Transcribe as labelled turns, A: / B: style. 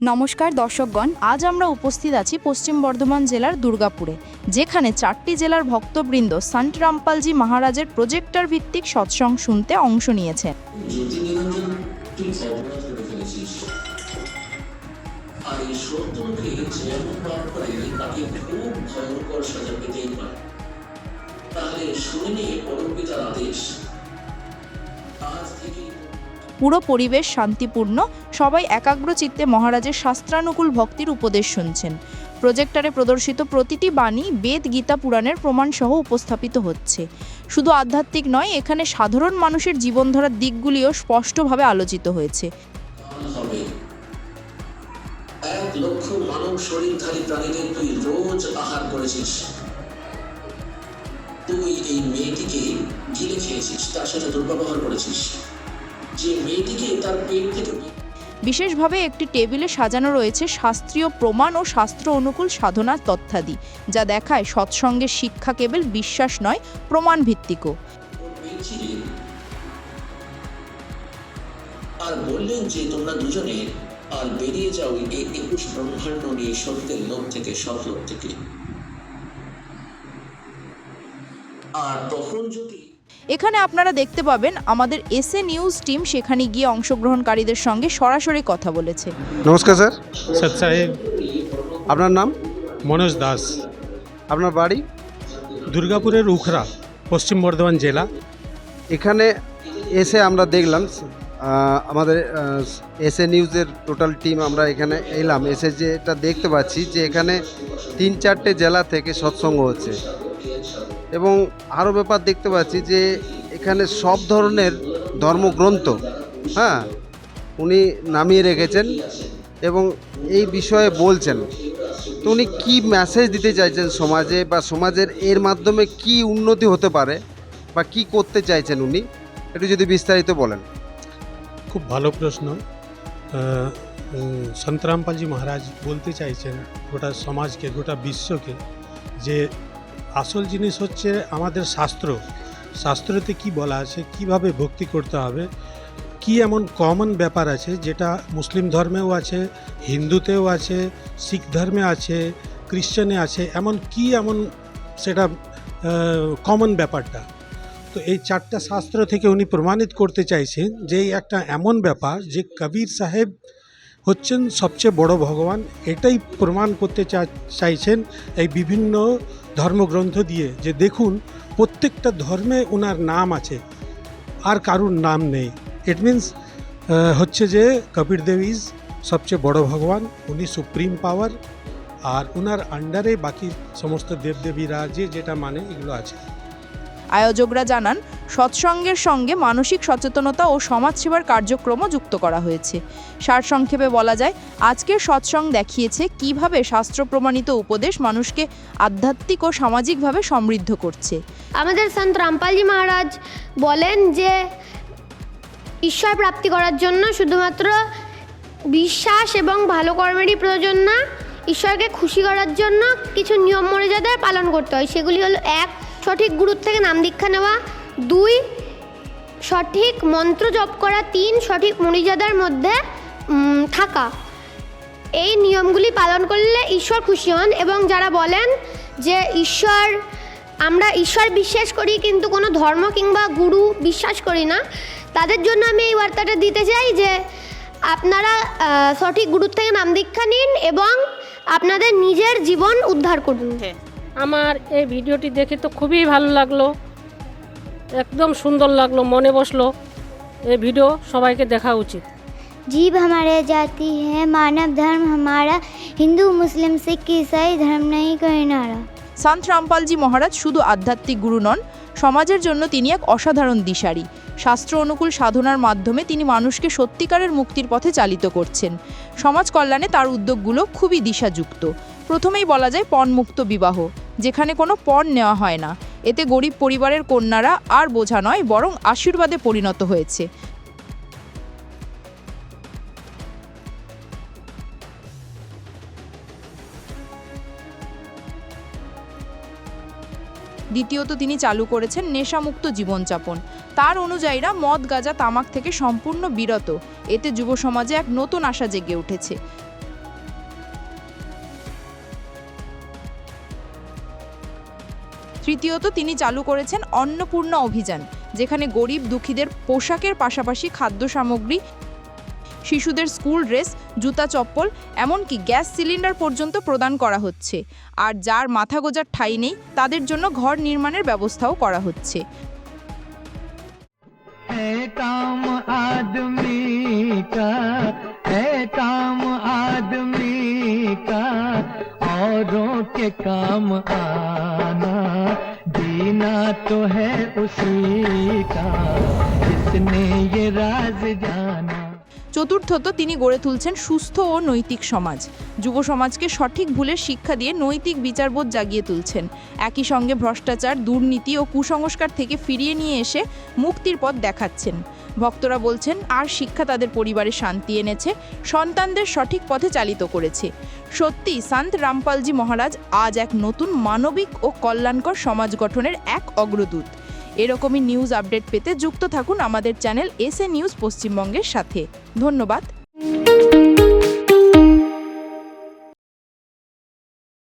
A: নমস্কার দর্শকগণ আজ আমরা উপস্থিত আছি পশ্চিম বর্ধমান জেলার দুর্গাপুরে যেখানে চারটি জেলার ভক্তবৃন্দ সন্ত রামপালজি মহারাজের প্রজেক্টর ভিত্তিক সৎসং শুনতে অংশ নিয়েছেন
B: জ্যোতি নিরঞ্জন তুই অপরাধ করে ফেলেছিস আর এই সত্যকে যেমন পার করে তাকে খুব ভয়ঙ্কর সাজা পেতেই পারে। তাহলে শুনে নিয়ে পরমপিতার আদেশ। আজ থেকে
A: পুরো পরিবেশ শান্তিপূর্ণ সবাই একাগ্র চিত্তে মহারাজের শাস্ত্রানুকূল ভক্তির উপদেশ শুনছেন। প্রজেক্টরে প্রদর্শিত প্রতিটি বাণী বেদ, গীতা, পুরাণের প্রমাণসহ উপস্থাপিত হচ্ছে। শুধু আধ্যাত্মিক নয়, এখানে সাধারণ মানুষের জীবনধারার দিকগুলিও স্পষ্টভাবে আলোচিত হয়েছে।
B: এক লক্ষ মানব শরীরধারী তুই রোজ আহার করেছিস। তুই এই মেয়েটিকে খেয়েছিস, তার সাথে দুর্ব্যবহার করেছিস। যে মেয়েটিকে তার পেট থেকে
A: বিশেষভাবে একটি টেবিলে সাজানো রয়েছে শাস্ত্রীয় প্রমাণ ও শাস্ত্র অনুকূল সাধনার তথ্যাদি, যা দেখায় সৎসঙ্গের শিক্ষা কেবল বিশ্বাস নয় প্রমাণ ভিত্তিকও
B: আর বললেন যে তোমরা দুজনে আর বেরিয়ে যাও এই একুশ ব্রহ্মাণ্ড নিয়ে সত্যের লোক থেকে সৎলোক থেকে। আর তখন যদি
A: এখানে আপনারা দেখতে পাবেন আমাদের এসএ নিউজ টিম সেখানে গিয়ে অংশগ্রহণকারীদের সঙ্গে সরাসরি কথা বলেছে।
C: নমস্কার স্যার।
D: স্যার সাহেব
C: আপনার নাম?
D: মনোজ দাস।
C: আপনার বাড়ি?
D: দুর্গাপুরের উখরা পশ্চিম বর্ধমান জেলা।
C: এখানে এসে আমরা দেখলাম আমাদের এসএ নিউজের টোটাল টিম আমরা এখানে এলাম। এসে যেটা দেখতে পাচ্ছি যে এখানে তিন চারটে জেলা থেকে সৎসঙ্গ হচ্ছে। এবং আরও ব্যাপার দেখতে পাচ্ছি যে এখানে সব ধরনের ধর্মগ্রন্থ হ্যাঁ উনি নামিয়ে রেখেছেন এবং এই বিষয়ে বলছেন। তো উনি কী মেসেজ দিতে চাইছেন সমাজে বা সমাজের এর মাধ্যমে কি উন্নতি হতে পারে বা কি করতে চাইছেন উনি? একটু যদি বিস্তারিত বলেন।
D: খুব ভালো প্রশ্ন। সন্তরামপালজি মহারাজ বলতে চাইছেন গোটা সমাজকে, গোটা বিশ্বকে যে আসল জিনিস হচ্ছে আমাদের শাস্ত্র। শাস্ত্রতে কি বলা আছে? কীভাবে ভক্তি করতে হবে? কি এমন কমন ব্যাপার আছে যেটা মুসলিম ধর্মেও আছে, হিন্দুতেও আছে, শিখ ধর্মে আছে খ্রিশ্চানে আছে? এমন কি এমন সেটা কমন ব্যাপারটা? তো এই চারটা শাস্ত্র থেকে উনি প্রমাণিত করতে চাইছেন যে একটা এমন ব্যাপার যে কবির সাহেব হচ্ছেন সবচেয়ে বড় ভগবান। এটাই প্রমাণ করতে চাইছেন এই বিভিন্ন ধর্মগ্রন্থ দিয়ে যে দেখুন, প্রত্যেকটা ধর্মে ওনার নাম আছে, আর কারুর নাম নেই। ইট মিন্স হচ্ছে যে কবির দেব ইজ সবচেয়ে বড় ভগবান, উনি সুপ্রিম পাওয়ার আর ওনার আন্ডারে বাকি সমস্ত দেবদেবীরা যে যেটা মানে এগুলো আছে।
A: আয়োজকরা জানান, সৎসঙ্গের সঙ্গে মানসিক সচেতনতা ও সমাজসেবার কার্যক্রমও যুক্ত করা হয়েছে। সারসংক্ষেপে বলা যায় আজকের সৎসঙ্গ দেখিয়েছে কীভাবে শাস্ত্র প্রমাণিত উপদেশ মানুষকে আধ্যাত্মিক ও সামাজিকভাবে সমৃদ্ধ করছে।
E: আমাদের সন্ত রামপালজি মহারাজ বলেন যে, ঈশ্বর প্রাপ্তি করার জন্য শুধুমাত্র বিশ্বাস এবং ভালো কর্মেরই প্রয়োজন না, ঈশ্বরকে খুশি করার জন্য কিছু নিয়ম মর্যাদার পালন করতে হয়। সেগুলি হলো এক সঠিক গুরুর থেকে নাম দীক্ষা নেওয়া। দুই, সঠিক মন্ত্র জপ করা। তিন, সঠিক মর্যাদার মধ্যে থাকা। এই নিয়মগুলি পালন করলে ঈশ্বর খুশি হন এবং যারা বলেন যে ঈশ্বর, আমরা ঈশ্বর বিশ্বাস করি কিন্তু কোনো ধর্ম কিংবা গুরু বিশ্বাস করি না, তাদের জন্য আমি এই বার্তাটা দিতে চাই যে আপনারা সঠিক গুরুর থেকে নাম দীক্ষা নিন এবং আপনাদের নিজের জীবন উদ্ধার করুন।
F: আমার এই ভিডিওটি দেখে তো খুবই ভালো লাগলো একদম সুন্দর লাগলো মনে বসলো এই ভিডিও সবাইকে দেখা উচিত
G: जीव हमारे जाति है मानव धर्म हमारा हिंदू मुस्लिम सिख ईसाई धर्म नहीं कोई नारा
A: সন্ত রামপালজি মহারাজ শুধু আধ্যাত্মিক গুরু নন সমাজের জন্য তিনি এক অসাধারণ দিশারি শাস্ত্র অনুকূল সাধনার মাধ্যমে তিনি মানুষকে সত্যিকারের মুক্তির পথে চালিত করছেন সমাজ কল্যাণে তার উদ্যোগগুলো খুবই দিশাযুক্ত প্রথমেই বলা যায় পণমুক্ত বিবাহ যেখানে কোনো পণ নেওয়া হয় না। এতে গরিব পরিবারের কন্যারা আর বোঝা নয়, বরং আশীর্বাদে পরিণত হয়েছে। দ্বিতীয়ত তিনি চালু করেছেন নেশামুক্ত জীবনযাপন। তার অনুযায়ীরা মদ, গাঁজা, তামাক থেকে সম্পূর্ণ বিরত। এতে যুব সমাজে এক নতুন আশা জেগে উঠেছে। তৃতীয়ত তিনি চালু করেছেন অন্নপূর্ণা অভিযান যেখানে গরিব দুঃখীদের পোশাকের পাশাপাশি খাদ্য সামগ্রী শিশুদের স্কুল ড্রেস জুতা চপ্পল এমনকি গ্যাস সিলিন্ডার পর্যন্ত প্রদান করা হচ্ছে আর যার মাথা গোজার ঠাঁই নেই তাদের জন্য ঘর নির্মাণের ব্যবস্থাও করা হচ্ছে
H: है काम आदमी का है काम आदमी का है औरों के काम आना जीना तो है उसी का जिसने ये राज जाना
A: চতুর্থত তিনি গড়ে তুলছেন সুস্থ ও নৈতিক সমাজ যুব সমাজকে সঠিক ভুলের শিক্ষা দিয়ে নৈতিক বিচারবোধ জাগিয়ে তুলছেন একই সঙ্গে ভ্রষ্টাচার দুর্নীতি ও কুসংস্কার থেকে ফিরিয়ে নিয়ে এসে মুক্তির পথ দেখাচ্ছেন ভক্তরা বলছেন, আর শিক্ষা তাদের পরিবারে শান্তি এনেছে, সন্তানদের সঠিক পথে চালিত করেছে। সত্যি, সন্ত রামপালজি মহারাজ আজ এক নতুন মানবিক ও কল্যাণকর সমাজ গঠনের এক অগ্রদূত। এরকমই নিউজ আপডেট পেতে যুক্ত থাকুন আমাদের চ্যানেল এস নিউজ পশ্চিমবঙ্গের সাথে। ধন্যবাদ।